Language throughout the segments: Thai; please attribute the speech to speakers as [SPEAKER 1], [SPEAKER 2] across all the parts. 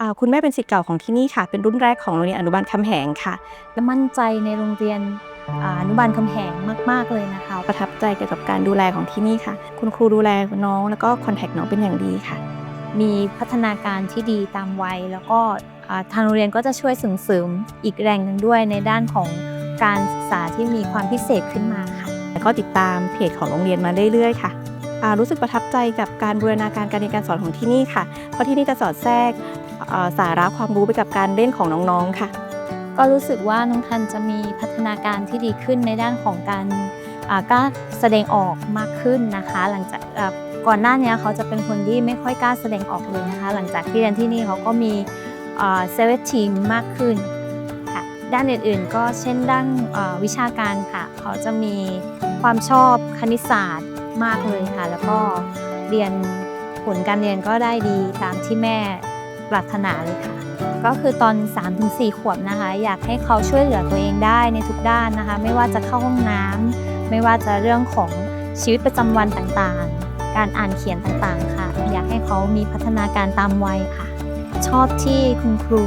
[SPEAKER 1] อ่าคุณแม่เป็นศิษย์เก่าของที่นี่ค่ะ เป็นรุ่นแรกของโรงเรียนอนุบาลคำแหงค่ะ
[SPEAKER 2] และมั่นใจในโรงเรียนอ่าอนุบาลคำแหงมาก ๆ เลยนะคะ
[SPEAKER 1] ประทับใจเกี่ยวกับการดูแลของที่นี่ค่ะ คุณครูดูแลน้องแล้วก็คอนแทคน้องเป็นอย่างดีค่ะ
[SPEAKER 2] มีพัฒนาการที่ดีตามวัย แล้วก็อ่าทางโรงเรียนก็จะช่วยส่งเสริมอีกแรงหนึ่งด้วยในด้านของการศึกษาที่มีความพิเศษขึ้นมาค่ะ
[SPEAKER 1] แล้วก็ติดตามเพจของโรงเรียนมาเรื่อยๆค่ะอ่า รู้สึกประทับใจกับการบูรณาการการเรียนการสอนของที่นี่ค่ะ เพราะที่นี่จะสอดแทรกสาระความรู้ไปกับการเล่นของน้องๆค่ะ
[SPEAKER 2] ก็รู้สึกว่าน้องทันจะมีพัฒนาการที่ดีขึ้นในด้านของการกล้าแสดงออกมากขึ้นนะคะ หลังจากก่อนหน้านี้เขาจะเป็นคนที่ไม่ค่อยกล้าแสดงออกเลยนะคะ หลังจากที่เรียนที่นี่เขาก็มีเซเวทีมมากขึ้นค่ะด้านอื่นๆ ก็เช่นด้านวิชาการค่ะ เขาจะมีความชอบคณิตศาสตร์ มากเลยค่ะ แล้วก็เรียนผลการเรียนก็ได้ดีตามที่แม่ปรารถนาเลยค่ะ ก็คือตอน 3-4 ขวบนะคะ อยากให้เขาช่วยเหลือตัวเองได้ในทุกด้านนะคะ ไม่ว่าจะเข้าห้องน้ำไม่ว่าจะเรื่องของชีวิตประจำวันต่างๆ การอ่านเขียนต่างๆ ค่ะ อยากให้เขามีพัฒนาการตามวัยค่ะ ชอบที่คุณครู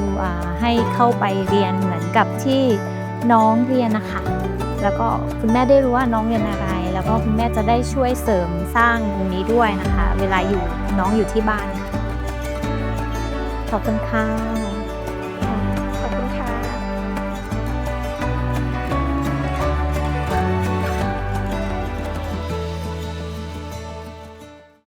[SPEAKER 2] ให้เข้าไปเรียนเหมือนกับที่น้องเรียนนะคะ แล้วก็คุณแม่ได้รู้ว่าน้องเรียนอะไร แล้วก็คุณแม่จะได้ช่วยเสริมสร้างตรงนี้ด้วยนะคะ เวลาอยู่น้องอยู่ที่บ้านขอบคุณค่ะ